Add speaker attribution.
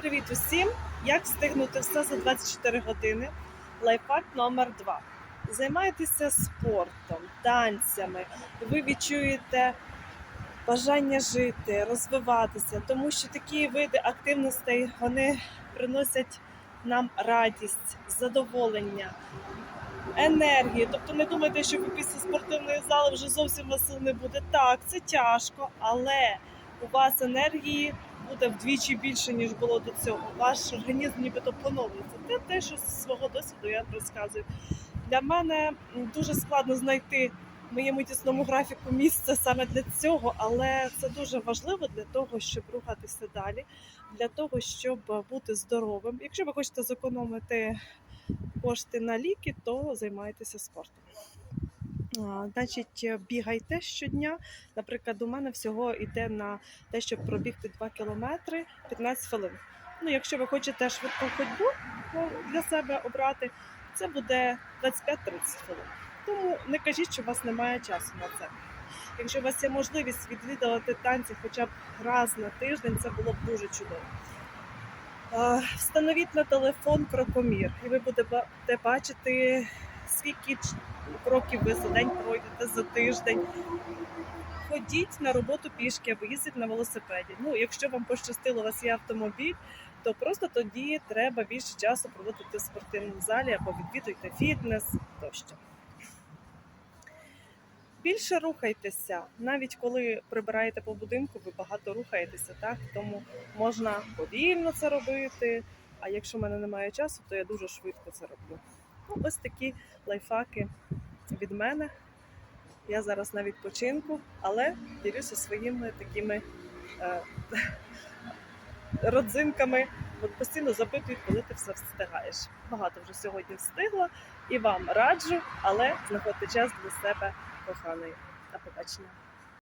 Speaker 1: Привіт усім! Як встигнути все за 24 години? Лайфхак номер 2 Займайтеся спортом, танцями. Ви відчуєте бажання жити, розвиватися, тому що такі види активностей вони приносять нам радість, задоволення, енергію. Тобто не думайте, що ви після спортивної зали вже зовсім вас не буде. Так, це тяжко, але у вас енергії буде вдвічі більше, ніж було до цього. Ваш організм нібито поновлюється. Це те, що з свого досвіду я розказую. Для мене дуже складно знайти в моєму тісному графіку місце саме для цього, але це дуже важливо для того, щоб рухатися далі, для того, щоб бути здоровим. Якщо ви хочете зекономити кошти на ліки, то займайтеся спортом. Значить, бігайте щодня. Наприклад, у мене всього йде на те, щоб пробігти 2 кілометри 15 хвилин. Ну, якщо ви хочете швидку ходьбу ну, для себе обрати, це буде 25-30 хвилин. Тому не кажіть, що у вас немає часу на це. Якщо у вас є можливість відвідувати танці хоча б раз на тиждень, це було б дуже чудово. Встановіть на телефон крокомір, і ви будете бачити, скільки кроків ви за день пройдете за тиждень. Ходіть на роботу пішки або їздіть на велосипеді. Ну, якщо вам пощастило, у вас є автомобіль, то просто тоді треба більше часу проводити в спортивному залі або відвідуйте фітнес тощо. Більше рухайтеся, навіть коли прибираєте по будинку, ви багато рухаєтеся, так тому можна повільно це робити. А якщо в мене немає часу, то я дуже швидко це роблю. Ну, ось такі лайфхаки від мене. Я зараз на відпочинку, але ділюся своїми такими е, родзинками. От постійно запитують, коли ти все встигаєш. Багато вже сьогодні встигла і вам раджу, але знаходьте час для себе коханої. До побачення.